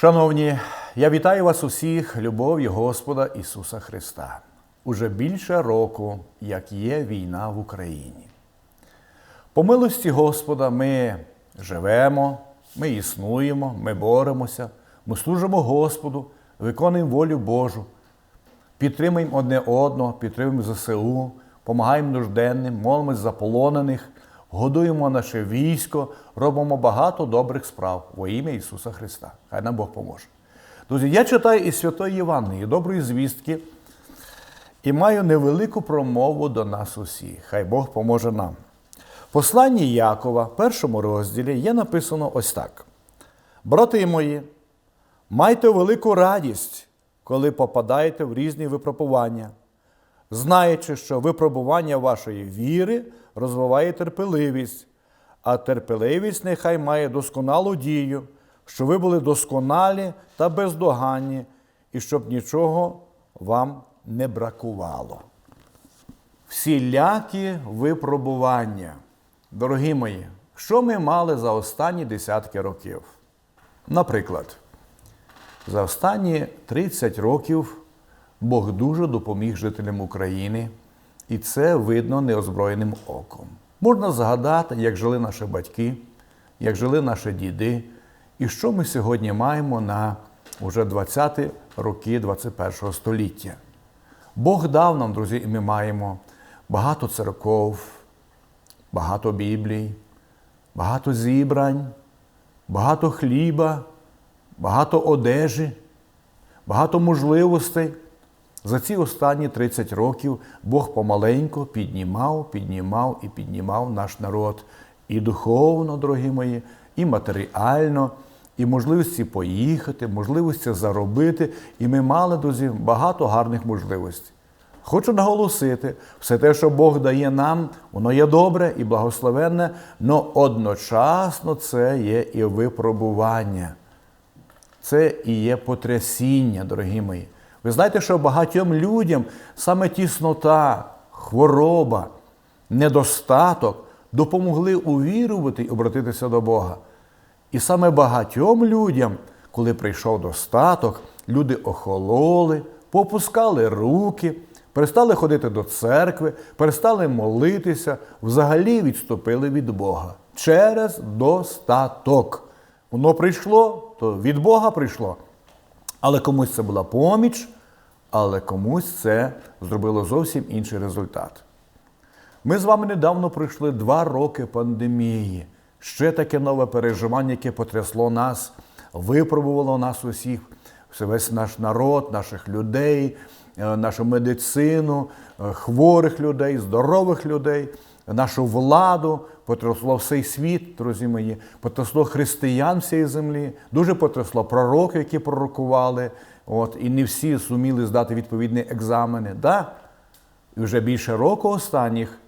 Шановні, я вітаю вас усіх любов'ю Господа Ісуса Христа. Уже більше року, як є війна в Україні. По милості Господа ми живемо, ми існуємо, ми боремося, ми служимо Господу, виконуємо волю Божу, підтримуємо одне одного, підтримуємо ЗСУ, допомагаємо нужденним, молимось за полонених, годуємо наше військо, робимо багато добрих справ во ім'я Ісуса Христа. Хай нам Бог поможе. Друзі, я читаю із Святої Євангелії, доброї звістки, і маю невелику промову до нас усіх. Хай Бог поможе нам. Посланні Якова, в першому розділі, є написано ось так: Брати мої, майте велику радість, коли попадаєте в різні випробування, знаючи, що випробування вашої віри розвиває терпеливість, а терпеливість нехай має досконалу дію, що ви були досконалі та бездоганні, і щоб нічого вам не бракувало. Всілякі випробування. Дорогі мої, що ми мали за останні десятки років? Наприклад, за останні 30 років Бог дуже допоміг жителям України, і це видно неозброєним оком. Можна згадати, як жили наші батьки, як жили наші діди, і що ми сьогодні маємо на уже 20-ті роки 21 століття. Бог дав нам, друзі, і ми маємо багато церков, багато Біблій, багато зібрань, багато хліба, багато одежі, багато можливостей. За ці останні 30 років Бог помаленько піднімав, піднімав і піднімав наш народ і духовно, дорогі мої, і матеріально, і можливості поїхати, можливості заробити. І ми мали, друзі, багато гарних можливостей. Хочу наголосити, все те, що Бог дає нам, воно є добре і благословенне, але одночасно це є і випробування. Це і є потрясіння, дорогі мої. Ви знаєте, що багатьом людям саме тіснота, хвороба, недостаток допомогли увірувати і обратитися до Бога. І саме багатьом людям, коли прийшов достаток, люди охололи, попускали руки, перестали ходити до церкви, перестали молитися, взагалі відступили від Бога через достаток. Воно прийшло, то від Бога прийшло. Але комусь це була поміч, але комусь це зробило зовсім інший результат. Ми з вами недавно пройшли два роки пандемії. Ще таке нове переживання, яке потрясло нас, випробувало нас усіх, весь наш народ, наших людей, нашу медицину, хворих людей, здорових людей, нашу владу, потрясло всей світ, друзі мої, потрясло християн всієї землі, дуже потрясло пророки, які пророкували, от, і не всі зуміли здати відповідні екзамени. Да? І вже більше року останніх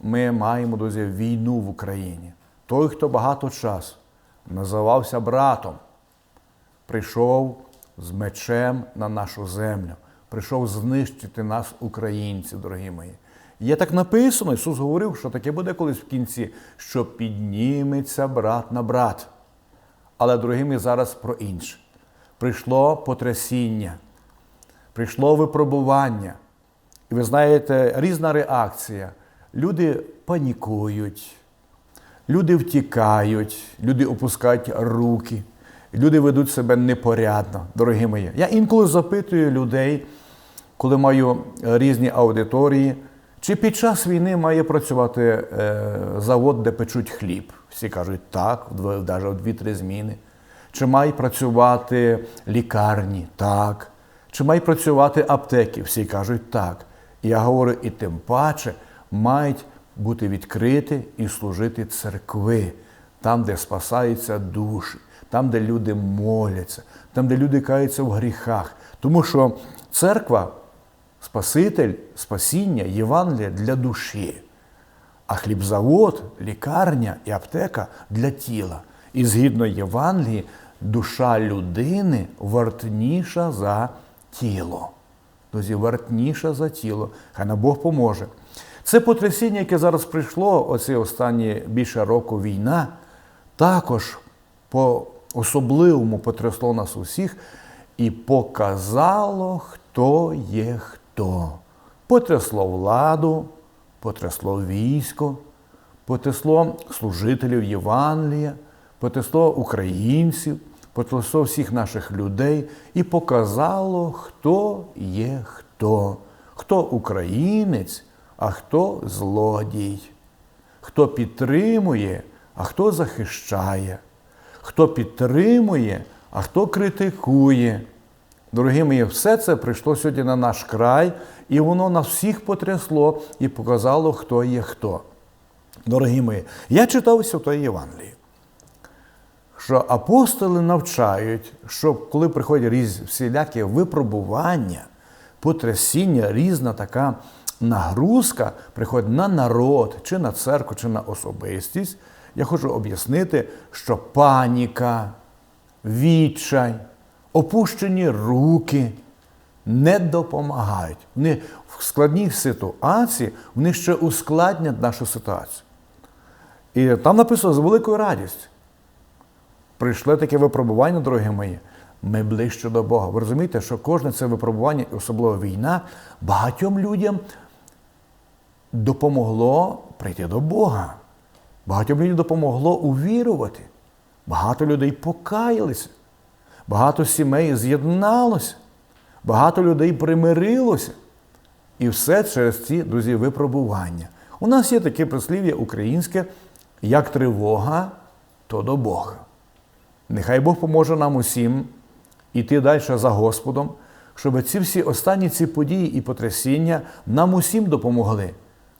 ми маємо, друзі, війну в Україні. Той, хто багато часу називався братом, прийшов з мечем на нашу землю, прийшов знищити нас, українців, дорогі мої. Є так написано, Ісус говорив, що таке буде колись в кінці, що підніметься брат на брат. Але, мої, зараз про інше. Прийшло потрясіння, прийшло випробування. І ви знаєте, різна реакція. Люди панікують, люди втікають, люди опускають руки, люди ведуть себе непорядно, дорогі мої. Я інколи запитую людей, коли маю різні аудиторії. Чи під час війни має працювати е, завод, де печуть хліб? Всі кажуть, так, навіть в дві-три зміни. Чи мають працювати лікарні? Так. Чи мають працювати аптеки? Всі кажуть так. Я говорю, і тим паче мають бути відкриті і служити церкви, там, де спасаються душі, там, де люди моляться, там, де люди каються в гріхах. Тому що церква. Спаситель, спасіння, Євангелія для душі, а хлібзавод, лікарня і аптека для тіла. І згідно Євангелії, душа людини вартніша за тіло. Друзі, вартніша за тіло. Хай на Бог поможе. Це потрясіння, яке зараз прийшло, оці останні більше року війна, також по особливому потрясло нас усіх і показало, хто є хто. Потрясло владу, потрясло військо, потрясло служителів Євангелія, потрясло українців, потрясло всіх наших людей і показало, хто є хто, хто українець, а хто злодій, хто підтримує, а хто захищає, хто підтримує, а хто критикує. Дорогі мої, все це прийшло сьогодні на наш край, і воно нас всіх потрясло і показало, хто є хто. Дорогі мої, я читав Святої Євангелії, що апостоли навчають, що коли приходять різ, всілякі випробування, потрясіння, різна така нагрузка приходить на народ, чи на церкву, чи на особистість, я хочу об'яснити, що паніка, відчай, опущені руки не допомагають. Вони в складній ситуації вони ще ускладнять нашу ситуацію. І там написано з великою радістю. Прийшло таке випробування, дорогі мої, ми ближче до Бога. Ви розумієте, що кожне це випробування, особливо війна, багатьом людям допомогло прийти до Бога. Багатьом людям допомогло увірувати. Багато людей покаялися, багато сімей з'єдналося, багато людей примирилося. І все через ці, друзі, випробування. У нас є таке прислів'я українське, як тривога, то до Бога. Нехай Бог поможе нам усім іти далі за Господом, щоб ці всі останні ці події і потрясіння нам усім допомогли,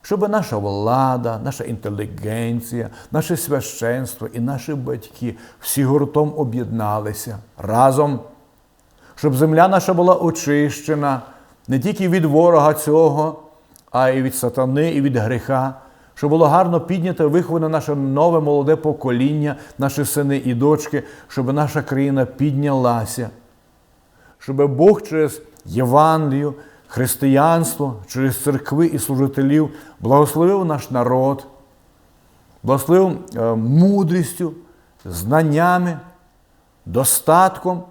щоб наша влада, наша інтелігенція, наше священство і наші батьки всі гуртом об'єдналися разом, щоб земля наша була очищена не тільки від ворога цього, а й від сатани, і від гріха, щоб було гарно піднято, виховане наше нове молоде покоління, наші сини і дочки, щоб наша країна піднялася, щоб Бог через Євангелію, християнство, через церкви і служителів благословив наш народ, благословив е, мудрістю, знаннями, достатком,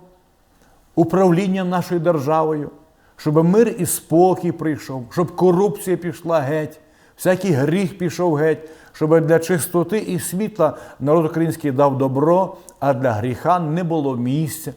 управлінням нашою державою, щоб мир і спокій прийшов, щоб корупція пішла геть, всякий гріх пішов геть, щоб для чистоти і світла народ український дав добро, а для гріха не було місця.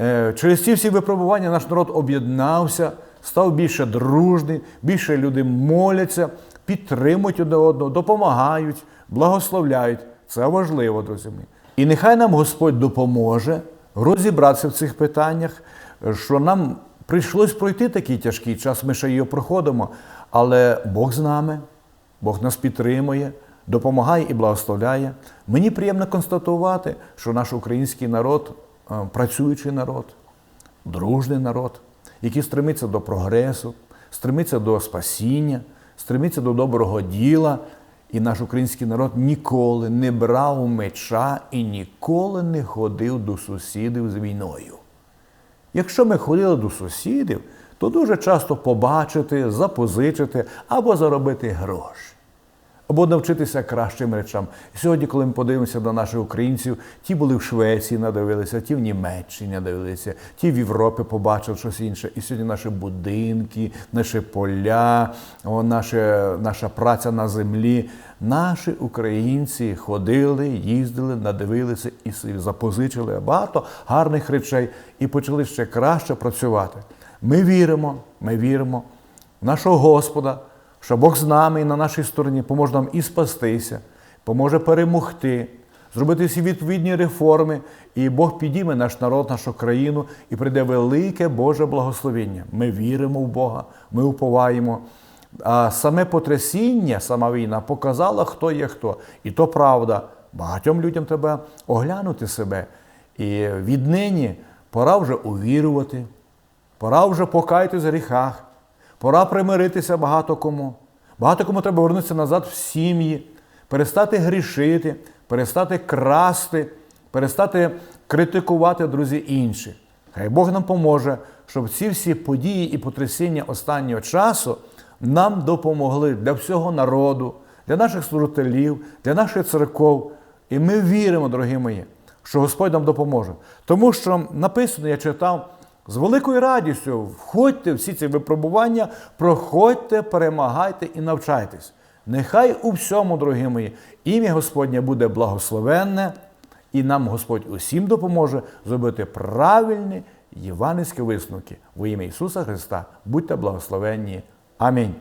Е, Через ці всі випробування наш народ об'єднався, став більше дружний, більше люди моляться, підтримують одне одного, допомагають, благословляють. Це важливо, друзі. мої. І нехай нам Господь допоможе розібратися в цих питаннях, що нам прийшлось пройти такий тяжкий час, ми ще його проходимо, але Бог з нами, Бог нас підтримує, допомагає і благословляє. Мені приємно констатувати, що наш український народ е, працюючий народ, дружний народ, який стремиться до прогресу, стремиться до спасіння, стремиться до доброго діла. І наш український народ ніколи не брав меча і ніколи не ходив до сусідів з війною. Якщо ми ходили до сусідів, то дуже часто побачити, запозичити або заробити гроші, або навчитися кращим речам. І сьогодні, коли ми подивимося на наших українців, ті були в Швеції, надивилися, ті в Німеччині надивилися, ті в Європі побачили щось інше. І сьогодні наші будинки, наші поля, о, наша, наша праця на землі. Наші українці ходили, їздили, надивилися і запозичили багато гарних речей і почали ще краще працювати. Ми віримо, ми віримо в нашого Господа, що Бог з нами і на нашій стороні поможе нам і спастися, поможе перемогти, зробити всі відповідні реформи, і Бог підійме наш народ, нашу країну і прийде велике Боже благословення. Ми віримо в Бога, ми уповаємо. А саме потрясіння, сама війна показала, хто є хто. І то правда. Багатьом людям треба оглянути себе. І віднині пора вже увірувати, пора вже покаятись в гріхах, пора примиритися багато кому. Багато кому треба вернутися назад в сім'ї, перестати грішити, перестати красти, перестати критикувати друзі інші. Хай Бог нам поможе, щоб ці всі події і потрясіння останнього часу нам допомогли для всього народу, для наших служителів, для наших церков. І ми віримо, дорогі мої, що Господь нам допоможе. Тому що написано, я читав, з великою радістю входьте всі ці випробування, проходьте, перемагайте і навчайтесь. Нехай у всьому, дорогі мої, ім'я Господнє буде благословенне, і нам Господь усім допоможе зробити правильні євангельські висновки. Во ім'я Ісуса Христа. Будьте благословенні. Амінь.